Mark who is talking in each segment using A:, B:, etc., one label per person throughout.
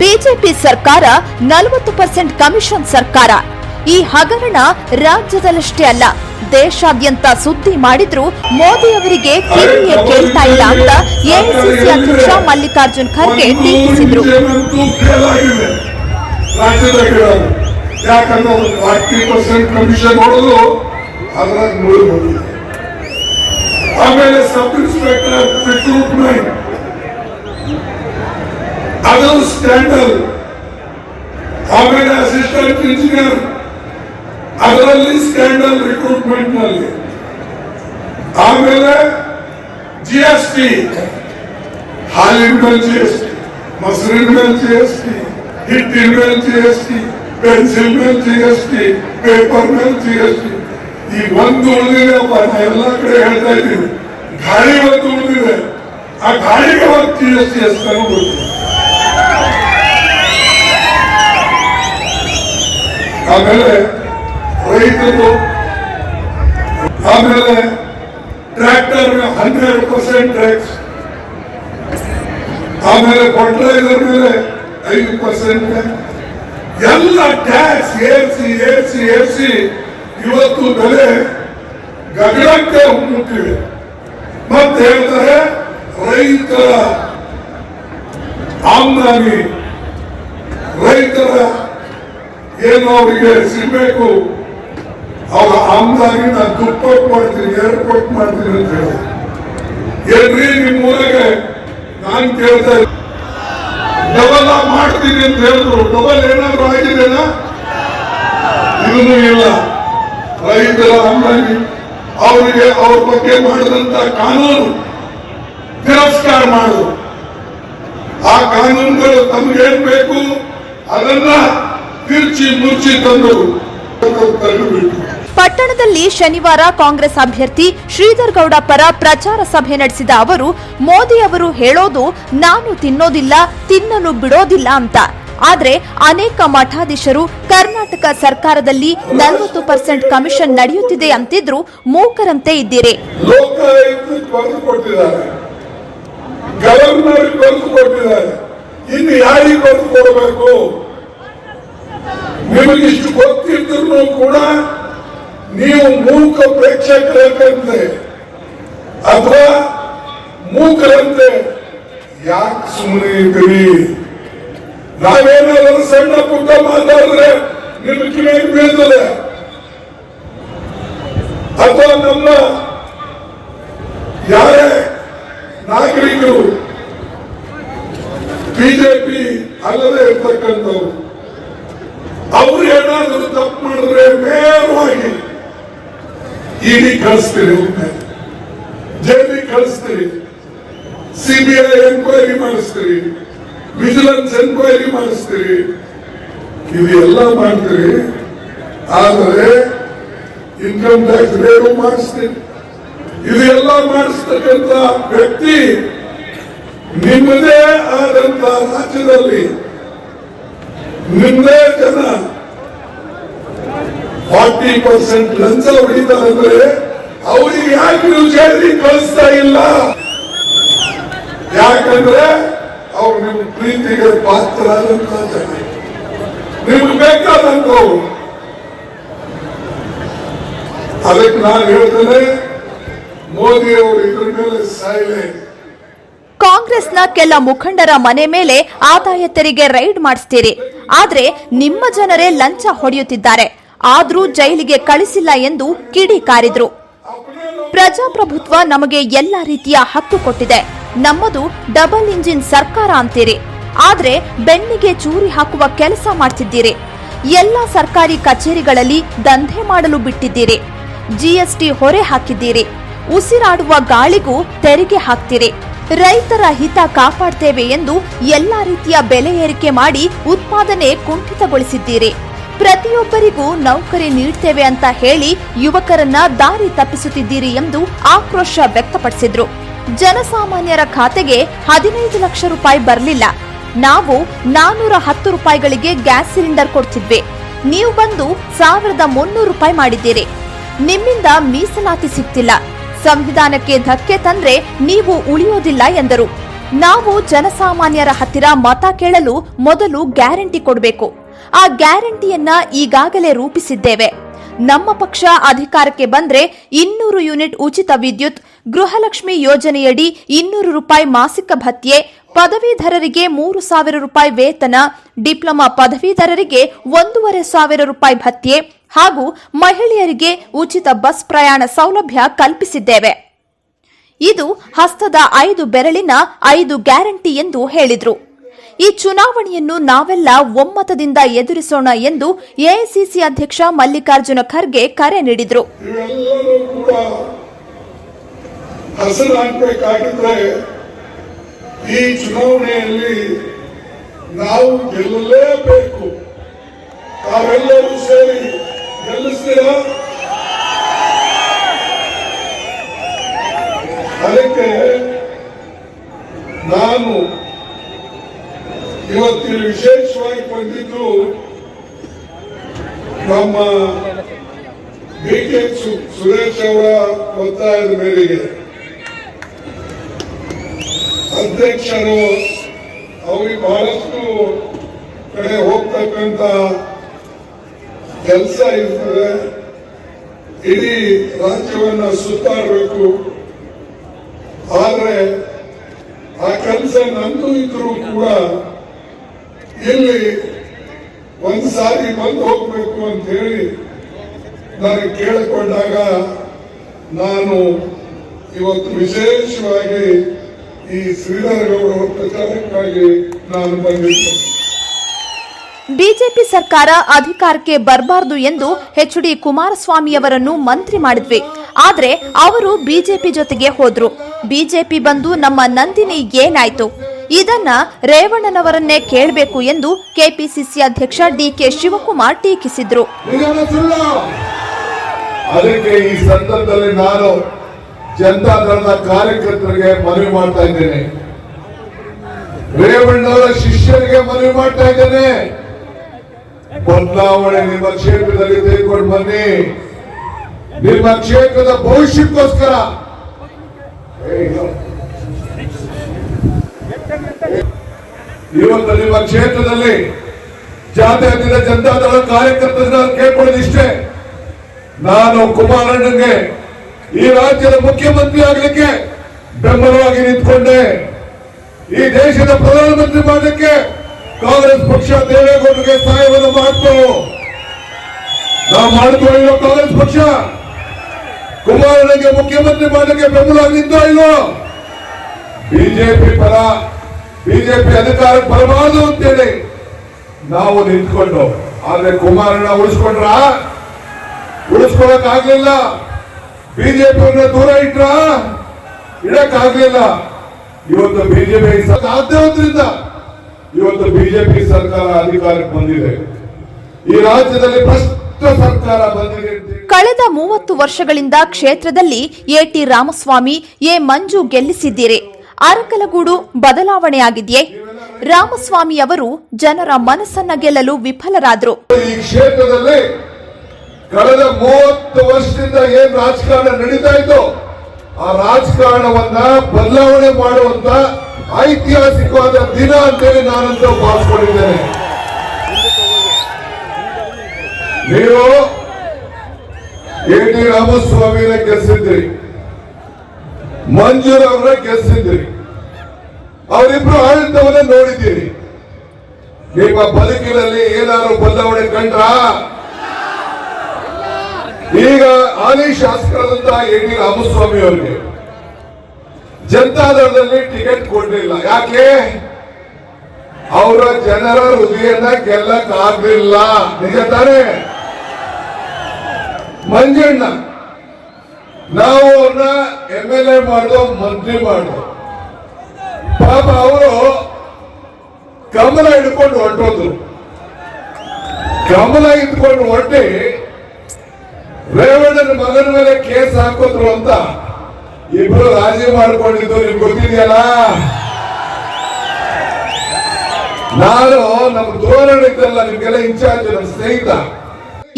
A: BJP ಸರ್ಕಾರ ನಲವತ್ತು percent commission ಸರ್ಕಾರ. ಈ ಹಗರಣ ರಾಜ್ಯದಲ್ಲಷ್ಟೇ ಅಲ್ಲ, ದೇಶಾದ್ಯಂತ ಸುದ್ದಿ ಮಾಡಿದ್ರು ಮೋದಿ ಅವರಿಗೆ ಕಿವಿಯೇ ಕೇಳ್ತಾ ಇಲ್ಲ ಅಂತ ಎಐಸಿಸಿ ಅಧ್ಯಕ್ಷ ಮಲ್ಲಿಕಾರ್ಜುನ್ ಖರ್ಗೆ ಟೀಕಿಸಿದ್ರು.
B: ಆಮೇಲೆ ಸಬ್ ಇನ್ಸ್ಪೆಕ್ಟರ್ ರಿಕ್ರೂಟ್ಮೆಂಟ್ ಅದೊಂದು ಸ್ಕ್ಯಾಂಡಲ್ ಆಮೇಲೆ ಅಸಿಸ್ಟೆಂಟ್ ಇಂಜಿನಿಯರ್ ಅದರಲ್ಲಿ ಸ್ಕ್ಯಾಂಡಲ್ ರಿಕ್ರೂಟ್ಮೆಂಟ್ ನಲ್ಲಿ ಆಮೇಲೆ ಜಿ ಎಸ್ ಟಿ ಹಾಲಿನ ಮೇಲೆ ಜಿ ಎಸ್ ಟಿ ಮೊಸರಿನ ಮೇಲೆ ಜಿ ಎಸ್ ಟಿ ಹಿಟ್ಟಿನ ಮೇಲೆ ಜಿ ಎಸ್ ಟಿ ಪೆನ್ಸಿಲ್ ಮೇಲೆ ಜಿ ಎಸ್ ಟಿ ಪೇಪರ್ ಮೇಲೆ ಜಿ ಎಸ್ ಟಿ ಈ ಒಂದು ಉಳಿದಿದೆ ಅಪ್ಪ ನಾ ಎಲ್ಲ ಕಡೆ ಹೇಳ್ತಾ ಇದ್ದೀನಿ ಗಾಳಿ ಒಂದು ಉಳಿದಿದೆ ಆ ಗಾಳಿಗೆ ಒಂದು ಜಿ ಎಸ್ ಟಿ ಎಷ್ಟು ಗೊತ್ತಿಲ್ಲ ಆಮೇಲೆ ರೈತರು ಆಮೇಲೆ ಟ್ರ್ಯಾಕ್ಟರ್ ಹಂಡ್ರೆಡ್ ಪರ್ಸೆಂಟ್ ಟ್ಯಾಕ್ಸ್ ಆಮೇಲೆ ಫರ್ಟಿಲೈಸರ್ ಮೇಲೆ ಐದು ಪರ್ಸೆಂಟ್ ಎಲ್ಲ ಟ್ಯಾಕ್ಸ್ ಏರಿಸಿ ಏರಿಸಿ ಏರಿಸಿ ಇವತ್ತು ಬೆಲೆ ಗಗನಕ್ಕೆ ಮುಟ್ಟಿವೆ ಮತ್ತೆ ಹೇಳ್ತಾರೆ ರೈತರ ಆಮ್ದಾನಿ, ರೈತರ ಏನು ಅವರಿಗೆ ಸಿಗಬೇಕು. ಅವರ ಆಮ್ದಾನಿ ನಾನು ದುಪ್ಪಟ್ಟು ಮಾಡ್ತೀನಿ, ಏರ್ಪೋರ್ಟ್ ಮಾಡ್ತೀನಿ ಅಂತ ಹೇಳಿ. ಏನ್ರಿ ನಿಮ್ಮ ಊರಿಗೆ ನಾನು ಕೇಳ್ತಾ ಡಬಲ್ ಮಾಡ್ತೀನಿ ಅಂತ ಹೇಳಿದ್ರು. ಡಬಲ್ ಏನಾದ್ರು ಆಗಿದೆನಾ? ಇದನ್ನು ಇಲ್ಲ. ರೈತರ ಆಮ್ದಾನಿ ಅವರಿಗೆ ಅವ್ರ ಬಗ್ಗೆ ಮಾಡಿದಂತ ಕಾನೂನು ತಿರಸ್ಕಾರ ಮಾಡುದು. ಆ ಕಾನೂನುಗಳು ತಮ್ಗೇನ್ ಬೇಕು? ಅದನ್ನ ತಿರ್ಚಿ ಮುಚ್ಚಿ ತಂದು
A: ಪಟ್ಟಣದಲ್ಲಿ ಶನಿವಾರ ಕಾಂಗ್ರೆಸ್ ಅಭ್ಯರ್ಥಿ ಶ್ರೀಧರ್ ಗೌಡ ಪರ ಪ್ರಚಾರ ಸಭೆ ನಡೆಸಿದ ಅವರು ಮೋದಿ ಅವರು ಹೇಳೋದು ನಾನು ತಿನ್ನೋದಿಲ್ಲ ತಿನ್ನಲು ಬಿಡೋದಿಲ್ಲ ಅಂತ. ಆದ್ರೆ ಅನೇಕ ಮಠಾಧೀಶರು ಕರ್ನಾಟಕ ಸರ್ಕಾರದಲ್ಲಿ ನಲವತ್ತು ಪರ್ಸೆಂಟ್ ಕಮಿಷನ್ ನಡೆಯುತ್ತಿದೆ ಅಂತಿದ್ರು ಮೂಕರಂತೆ ಇದ್ದೀರಿ.
B: ಇನ್ನು ಯಾರಿಗೆ ಬರೆದು ಕೊಡಬೇಕು ನಿಮಗೆ ಇಷ್ಟು ಗೊತ್ತಿದ್ರು ಕೂಡ ನೀವು ಮೂಕ ಪ್ರೇಕ್ಷಕರಂತೆ ಅಥವಾ ಮೂಕರಂತೆ ಯಾಕೆ ಸುಮ್ಮನೆ ಇದ್ದೀರಿ? ನಾವೇನಾದರೂ ಸಣ್ಣ ಪುಟ್ಟ ಮಾತಾಡಿದ್ರೆ ನಿಮ್ಮ ಕಿವಿ ಬೀಳ್ತದೆ. ಅಥವಾ ನಮ್ಮ ಯಾರೇ ನಾಗರಿಕರು, ಬಿಜೆಪಿ ಅಲ್ಲದೆ ಇರ್ತಕ್ಕಂಥವ್ರು. ಅವ್ರು ಏನಾದ್ರು ತಪ್ಪು ಮಾಡಿದ್ರೆ ನೇರವಾಗಿ ಇಡಿ ಕಳಿಸ್ತೀರಿ ಜೈಲಿಗೆ ಕಳಿಸ್ತೀರಿ ಸಿಬಿಐ ಎನ್ಕ್ವೈರಿ ಮಾಡಿಸ್ತೀರಿ ವಿಜಿಲೆನ್ಸ್ ಎನ್ಕ್ವೈರಿ ಮಾಡಿಸ್ತೀರಿ ಇದು ಎಲ್ಲ ಮಾಡ್ತೀರಿ. ಆದರೆ ಇನ್ಕಮ್ ಟ್ಯಾಕ್ಸ್ ರೇಡು ಮಾಡಿಸ್ತೀರಿ ಇದು ಎಲ್ಲ ಮಾಡಿಸ್ತಕ್ಕಂಥ ವ್ಯಕ್ತಿ ನಿಮ್ಮದೇ ಆದಂತ ರಾಜ್ಯದಲ್ಲಿ ಜನ ಫಾರ್ಟಿ ಪರ್ಸೆಂಟ್ ಲಂಚ ಹೊಡಿತಾರಂದ್ರೆ ಅವ್ರಿಗೆ ಯಾಕೆ ನೀವು ಜಾರಿ ಕಳಿಸ್ತಾ ಇಲ್ಲ? ಯಾಕಂದ್ರೆ ಅವ್ರು ನಿಮ್ಮ ಪ್ರೀತಿಗೆ ಪಾತ್ರ ನಿಮ್ಗೆ ಬೇಕಾದಂತವ್ರು ಅದಕ್ಕೆ ನಾನು ಹೇಳ್ತೇನೆ ಮೋದಿ ಅವರು ಇದ್ರ ಮೇಲೆ ಸೈಲೆಂಟ್
A: ಕಾಂಗ್ರೆಸ್ನ ಕೆಲ ಮುಖಂಡರ ಮನೆ ಮೇಲೆ ಆದಾಯ ತೆರಿಗೆ ರೈಡ್ ಮಾಡಿಸ್ತೀರಿ. ಆದ್ರೆ ನಿಮ್ಮ ಜನರೇ ಲಂಚ ಹೊಡೆಯುತ್ತಿದ್ದಾರೆ. ಆದ್ರೂ ಜೈಲಿಗೆ ಕಳಿಸಿಲ್ಲ ಎಂದು ಕಿಡಿಕಾರಿದ್ರು ಪ್ರಜಾಪ್ರಭುತ್ವ ನಮಗೆ ಎಲ್ಲ ರೀತಿಯ ಹಕ್ಕು ಕೊಟ್ಟಿದೆ. ನಮ್ಮದು ಡಬಲ್ ಇಂಜಿನ್ ಸರ್ಕಾರ ಅಂತೀರಿ. ಆದ್ರೆ ಬೆನ್ನಿಗೆ ಚೂರಿ ಹಾಕುವ ಕೆಲಸ ಮಾಡ್ತಿದ್ದೀರಿ. ಎಲ್ಲ ಸರ್ಕಾರಿ ಕಚೇರಿಗಳಲ್ಲಿ ದಂಧೆ ಮಾಡಲು ಬಿಟ್ಟಿದ್ದೀರಿ. ಜಿಎಸ್ಟಿ ಹೊರೆ ಹಾಕಿದ್ದೀರಿ. ಉಸಿರಾಡುವ ಗಾಳಿಗೂ ತೆರಿಗೆ ಹಾಕ್ತೀರಿ. ರೈತರ ಹಿತ ಕಾಪಾಡ್ತೇವೆ ಎಂದು ಎಲ್ಲ ರೀತಿಯ ಬೆಲೆ ಏರಿಕೆ ಮಾಡಿ ಉತ್ಪಾದನೆ ಕುಂಠಿತಗೊಳಿಸಿದ್ದೀರಿ. ಪ್ರತಿಯೊಬ್ಬರಿಗೂ ನೌಕರಿ ನೀಡ್ತೇವೆ ಅಂತ ಹೇಳಿ ಯುವಕರನ್ನ ದಾರಿ ತಪ್ಪಿಸುತ್ತಿದ್ದೀರಿ ಎಂದು ಆಕ್ರೋಶ ವ್ಯಕ್ತಪಡಿಸಿದ್ರು. ಜನಸಾಮಾನ್ಯರ ಖಾತೆಗೆ ಹದಿನೈದು ಲಕ್ಷ ರೂಪಾಯಿ ಬರಲಿಲ್ಲ. ನಾವು ನಾನೂರ ಹತ್ತು ರೂಪಾಯಿಗಳಿಗೆ ಗ್ಯಾಸ್ ಸಿಲಿಂಡರ್ ಕೊಡ್ತಿದ್ವಿ. ನೀವು ಬಂದು ಸಾವಿರದ ಮುನ್ನೂರು ರೂಪಾಯಿ ಮಾಡಿದ್ದೀರಿ. ನಿಮ್ಮಿಂದ ಮೀಸಲಾತಿ ಸಿಗ್ತಿಲ್ಲ. ಸಂವಿಧಾನಕ್ಕೆ ಧಕ್ಕೆ ತಂದ್ರೆ ನೀವು ಉಳಿಯೋದಿಲ್ಲ ಎಂದರು. ನಾವು ಜನಸಾಮಾನ್ಯರ ಹತ್ತಿರ ಮತ ಕೇಳಲು ಮೊದಲು ಗ್ಯಾರಂಟಿ ಕೊಡಬೇಕು. ಆ ಗ್ಯಾರಂಟಿಯನ್ನ ಈಗಾಗಲೇ ರೂಪಿಸಿದ್ದೇವೆ. ನಮ್ಮ ಪಕ್ಷ ಅಧಿಕಾರಕ್ಕೆ ಬಂದ್ರೆ ಇನ್ನೂರು ಯೂನಿಟ್ ಉಚಿತ ವಿದ್ಯುತ್, ಗೃಹಲಕ್ಷ್ಮಿ ಯೋಜನೆಯಡಿ ಇನ್ನೂರು ರೂಪಾಯಿ ಮಾಸಿಕ ಭತ್ಯೆ ಪದವೀಧರರಿಗೆ ಮೂರು ಸಾವಿರ ರೂಪಾಯಿ ವೇತನ, ಡಿಪ್ಲೊಮಾ ಪದವೀಧರರಿಗೆ ಒಂದೂವರೆ ಸಾವಿರ ರೂಪಾಯಿ ಭತ್ಯೆ ಹಾಗೂ ಮಹಿಳೆಯರಿಗೆ ಉಚಿತ ಬಸ್ ಪ್ರಯಾಣ ಸೌಲಭ್ಯ ಕಲ್ಪಿಸಿದ್ದೇವೆ. ಇದು ಹಸ್ತದ ಐದು ಬೆರಳಿನ ಐದು ಗ್ಯಾರಂಟಿ ಎಂದು ಹೇಳಿದರು. ಈ ಚುನಾವಣೆಯನ್ನು ನಾವೆಲ್ಲ ಒಮ್ಮತದಿಂದ ಎದುರಿಸೋಣ ಎಂದು ಎಐಸಿಸಿ ಅಧ್ಯಕ್ಷ ಮಲ್ಲಿಕಾರ್ಜುನ ಖರ್ಗೆ ಕರೆ ನೀಡಿದರು.
B: ಈ ಚುನಾವಣೆಯಲ್ಲಿ ನಾವು ಗೆಲ್ಲಲೇಬೇಕು. ತಾವೆಲ್ಲರೂ ಸೇರಿ ಗೆಲ್ಲಿಸ್ತೀರಾ? ಅದಕ್ಕೆ ನಾನು ಇವತ್ತಿನ ವಿಶೇಷವಾಗಿ ಬಂದಿದ್ದು ನಮ್ಮ ಡಿ ಕೆ ಸುರೇಶ್ ಅವರ ಒತ್ತಾಯದ ಮೇರೆಗೆ ಅಧ್ಯಕ್ಷರು ಅವರಿಗೆ ಬಹಳಷ್ಟು ಕಡೆ ಹೋಗ್ತಕ್ಕಂಥ ಕೆಲಸ ಇರ್ತದೆ. ಇಡೀ ರಾಜ್ಯವನ್ನ ಸುತ್ತಾಡಬೇಕು. ಆದರೆ ಆ ಕೆಲಸ ನಂದು ಇದ್ರೂ ಕೂಡ ಇಲ್ಲಿ ಒಂದು ಸಾರಿ ಬಂದು ಹೋಗ್ಬೇಕು ಅಂತ ಹೇಳಿ ನನಗೆ ಕೇಳಿಕೊಂಡಾಗ ನಾನು ಇವತ್ತು ವಿಶೇಷವಾಗಿ ಈ ಶ್ರೀಧರಗೌಡರ ಪ್ರಚಾರಕ್ಕಾಗಿ ನಾನು ಬಂದಿದ್ದೇನೆ.
A: ಬಿಜೆಪಿ ಸರ್ಕಾರ ಅಧಿಕಾರಕ್ಕೆ ಬರಬಾರದು ಎಂದು ಎಚ್ ಡಿ ಕುಮಾರಸ್ವಾಮಿಯವರನ್ನು ಮಂತ್ರಿ ಮಾಡಿದ್ವಿ. ಆದ್ರೆ ಅವರು ಬಿಜೆಪಿ ಜೊತೆಗೆ ಹೋದ್ರು. ಬಿಜೆಪಿ ಬಂದು ನಮ್ಮ ನಂದಿನಿ ಏನಾಯ್ತು? ಇದನ್ನ ರೇವಣ್ಣನವರನ್ನೇ ಕೇಳಬೇಕು ಎಂದು ಕೆಪಿಸಿಸಿ ಅಧ್ಯಕ್ಷ ಡಿಕೆ ಶಿವಕುಮಾರ್ ಟೀಕಿಸಿದ್ರು.
C: ಜನತಾ ದಳದ ಕಾರ್ಯಕರ್ತರಿಗೆ ಮನವಿ ಮಾಡ್ತಾ ಇದ್ದೇನೆ. ರೇವಣ್ಣವರ ಶಿಷ್ಯರಿಗೆ ಮನವಿ ಮಾಡ್ತಾ ಇದ್ದೇನೆ. ಬದಲಾವಣೆ ನಿಮ್ಮ ಕ್ಷೇತ್ರದಲ್ಲಿ ತೆಗೆದುಕೊಂಡು ಬನ್ನಿ. ನಿಮ್ಮ ಕ್ಷೇತ್ರದ ಭವಿಷ್ಯಕ್ಕೋಸ್ಕರ. ಇವತ್ತು ನಿಮ್ಮ ಕ್ಷೇತ್ರದಲ್ಲಿ ಜಾತ್ಯತೀತ ಜನತಾ ದಳ ಕಾರ್ಯಕರ್ತರನ್ನ ಕೇಳ್ಕೊಳ್ಳೋದಿಷ್ಟೇ. ನಾನು ಕುಮಾರಣ್ಣಗೆ ಈ ರಾಜ್ಯದ ಮುಖ್ಯಮಂತ್ರಿ ಆಗಲಿಕ್ಕೆ ಬೆಂಬಲವಾಗಿ ನಿಂತ್ಕೊಂಡೆ. ಈ ದೇಶದ ಪ್ರಧಾನಮಂತ್ರಿ ಮಾಡಲಿಕ್ಕೆ ಕಾಂಗ್ರೆಸ್ ಪಕ್ಷ ದೇವೇಗೌಡರಿಗೆ ಸಹಾಯವನ್ನು ಮಾಡ್ತು ನಾವು ಇಲ್ಲೋ ಕಾಂಗ್ರೆಸ್ ಪಕ್ಷ ಕುಮಾರಣ್ಣಗೆ ಮುಖ್ಯಮಂತ್ರಿ ಮಾಡಲಿಕ್ಕೆ ಬೆಂಬಲ ನಿಂತ ಇಲ್ಲೋ? ಬಿಜೆಪಿ ಪರ, ಬಿಜೆಪಿ ಅಧಿಕಾರ ಬರಬಾರದು ಅಂತೇಳಿ ನಾವು ನಿಂತ್ಕೊಂಡು. ಆದ್ರೆ ಕುಮಾರಣ್ಣ ಉಳಿಸ್ಕೊಂಡ್ರ? ಉಳಿಸ್ಕೊಳಕ್ ಆಗ್ಲಿಲ್ಲ ಬಿಜೆಪಿಯವ್ರನ್ನ ದೂರ ಇಟ್ರ? ಇಡಕ್ ಆಗ್ಲಿಲ್ಲ ಇವತ್ತು ಬಿಜೆಪಿ ಸಾಧ್ಯವಾದ್ರಿಂದ ಇವತ್ತು ಬಿಜೆಪಿ ಸರ್ಕಾರ ಅಧಿಕಾರಕ್ಕೆ ಬಂದಿದೆ. ಈ ರಾಜ್ಯದಲ್ಲಿ ಭ್ರಷ್ಟ ಸರ್ಕಾರ ಬಂದಿದೆ
A: ಕಳೆದ ಮೂವತ್ತು ವರ್ಷಗಳಿಂದ ಕ್ಷೇತ್ರದಲ್ಲಿ A T Ramaswamy A Manju ಗೆಲ್ಲಿಸಿದ್ದೀರಿ. Arakalagudu ಬದಲಾವಣೆಯಾಗಿದೆಯೇ? ರಾಮಸ್ವಾಮಿ ಅವರು ಜನರ ಮನಸ್ಸನ್ನ ಗೆಲ್ಲಲು ವಿಫಲರಾದರು.
C: ಈ ಕ್ಷೇತ್ರದಲ್ಲಿ ಕಳೆದ ಮೂವತ್ತು ವರ್ಷದಿಂದ ಏನ್ ರಾಜಕಾರಣ ನಡೀತಾ ಇತ್ತು ಆ ರಾಜಕಾರಣವನ್ನ ಬದಲಾವಣೆ ಮಾಡುವಂತ ಐತಿಹಾಸಿಕವಾದ ದಿನ ಅಂತೇಳಿ ನಾನಂತೂ ಭಾವಿಸ್ಕೊಂಡಿದ್ದೇನೆ. ನೀವು ಎ ಟಿ ರಾಮಸ್ವಾಮಿನ ಗೆಲ್ಸಿದ್ರಿ ಮಂಜೂರ್ ಅವರ ಗೆಲ್ಸಿದ್ರಿ, ಅವರಿಬ್ರು ಆಡಳಿತವನ್ನ ನೋಡಿದ್ದೀರಿ. ನಿಮ್ಮ ಬದುಕಿನಲ್ಲಿ ಏನಾದ್ರು ಬದಲಾವಣೆ ಕಂಡ್ರ? ಈಗ ಹಾಲಿ ಶಾಸಕರಾದಂತಹ ಎ ಡಿ ರಾಮಸ್ವಾಮಿ ಅವರಿಗೆ ಜನತಾದಳದಲ್ಲಿ ಟಿಕೆಟ್ ಕೊಡಲಿಲ್ಲ ಯಾಕೆ? ಅವರ ಜನರ ಹೃದಯನ ಗೆಲ್ಲಕ್ ಆಗ್ಲಿಲ್ಲ ನಿಜ ತಾನೆ? ಮಂಜಣ್ಣ, ನಾವು ಅವ್ರನ್ನ ಎಂ ಎಲ್ ಎ ಮಾಡ್ದೋ ಮಂತ್ರಿ ಮಾಡ್ದೋ. ಪಾಪ ಅವರು ಕಮಲ ಹಿಡ್ಕೊಂಡು ಹೊರಟೋದ್ರು. ಕಮಲ ಇಟ್ಕೊಂಡು ಹೊರಟಿ ರೇವಣ್ಣನ ಮಗನ ಮೇಲೆ ಕೇಸ್ ಹಾಕೋದ್ರು ಅಂತ ಇಬ್ರು ರಾಜಿ ಮಾಡ್ಕೊಂಡಿದ್ದು, ನಿಮ್ಗೆ ಗೊತ್ತಿದೆಯಲ್ಲ? ನಾನು ನಮ್ಮ ಧೋರಣೆ ಇದ್ದಲ್ಲ, ನಿಮ್ಗೆಲ್ಲ ಇನ್ಚಾರ್ಜ್, ನಮ್ಮ ಸ್ನೇಹಿತ.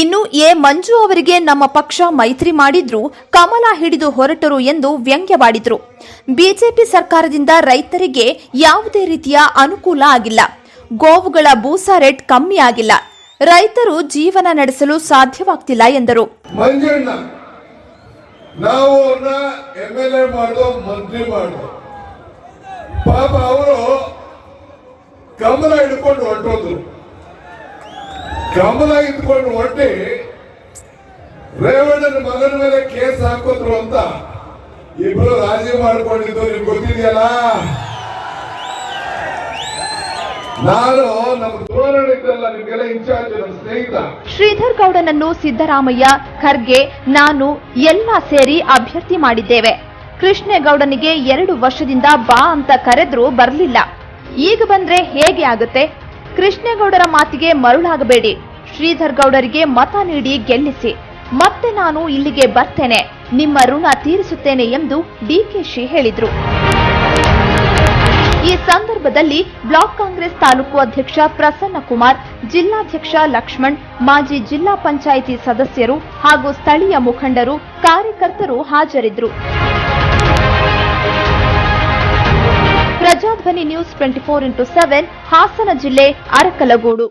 A: ಇನ್ನು ಎ ಮಂಜು ಅವರಿಗೆ ನಮ್ಮ ಪಕ್ಷ ಮೈತ್ರಿ ಮಾಡಿದ್ರು, ಕಮಲ ಹಿಡಿದು ಹೊರಟರು ಎಂದು ವ್ಯಂಗ್ಯವಾಡಿದ್ರು. ಬಿಜೆಪಿ ಸರ್ಕಾರದಿಂದ ರೈತರಿಗೆ ಯಾವುದೇ ರೀತಿಯ ಅನುಕೂಲ ಆಗಿಲ್ಲ. ಗೋವುಗಳ ಬೂಸಾ ರೇಟ್ ಕಮ್ಮಿ ಆಗಿಲ್ಲ. ರೈತರು ಜೀವನ ನಡೆಸಲು ಸಾಧ್ಯವಾಗ್ತಿಲ್ಲ ಎಂದರು.
C: ನಾವು ಅವ್ರನ್ನ ಎಂ ಎಲ್ ಎ ಮಂತ್ರಿ ಮಾಡೋ. ಪಾಪ ಅವರು ಕಮಲ ಹಿಡ್ಕೊಂಡು ಹೊರಟೋದ್ರು. ಕಮಲ ಇಟ್ಕೊಂಡು ಹೊರಟಿ ರೇವಣ್ಣನ ಮಗನ ಮೇಲೆ ಕೇಸ್ ಹಾಕೋದ್ರು ಅಂತ ಇಬ್ರು ರಾಜಿ ಮಾಡ್ಕೊಂಡಿದ್ದು, ನಿಮ್ಗೆ ಗೊತ್ತಿದೆಯಲ್ಲ? ನಾನು
A: ಶ್ರೀಧರ್ ಗೌಡನನ್ನು ಸಿದ್ದರಾಮಯ್ಯ, ಖರ್ಗೆ, ನಾನು ಎಲ್ಲ ಸೇರಿ ಅಭ್ಯರ್ಥಿ ಮಾಡಿದ್ದೇವೆ. ಕೃಷ್ಣೇಗೌಡನಿಗೆ ಎರಡು ವರ್ಷದಿಂದ ಬಾ ಅಂತ ಕರೆದ್ರೂ ಬರಲಿಲ್ಲ. ಈಗ ಬಂದ್ರೆ ಹೇಗೆ ಆಗುತ್ತೆ? ಕೃಷ್ಣೇಗೌಡರ ಮಾತಿಗೆ ಮರುಳಾಗಬೇಡಿ. ಶ್ರೀಧರ್ ಗೌಡರಿಗೆ ಮತ ನೀಡಿ ಗೆಲ್ಲಿಸಿ. ಮತ್ತೆ ನಾನು ಇಲ್ಲಿಗೆ ಬರ್ತೇನೆ. ನಿಮ್ಮ ಋಣ ತೀರಿಸುತ್ತೇನೆ ಎಂದು ಡಿಕೆಶಿ ಹೇಳಿದ್ರು. ಈ ಸಂದರ್ಭದಲ್ಲಿ ಬ್ಲಾಕ್ ಕಾಂಗ್ರೆಸ್ ತಾಲೂಕು ಅಧ್ಯಕ್ಷ ಪ್ರಸನ್ನ ಕುಮಾರ್, ಜಿಲ್ಲಾಧ್ಯಕ್ಷ ಲಕ್ಷ್ಮಣ್, ಮಾಜಿ ಜಿಲ್ಲಾ ಪಂಚಾಯಿತಿ ಸದಸ್ಯರು ಹಾಗೂ ಸ್ಥಳೀಯ ಮುಖಂಡರು, ಕಾರ್ಯಕರ್ತರು ಹಾಜರಿದ್ದರು. Prajadhvani news twenty four into seven Hassan ಜಿಲ್ಲೆ ಅರಕಲಗೂಡು.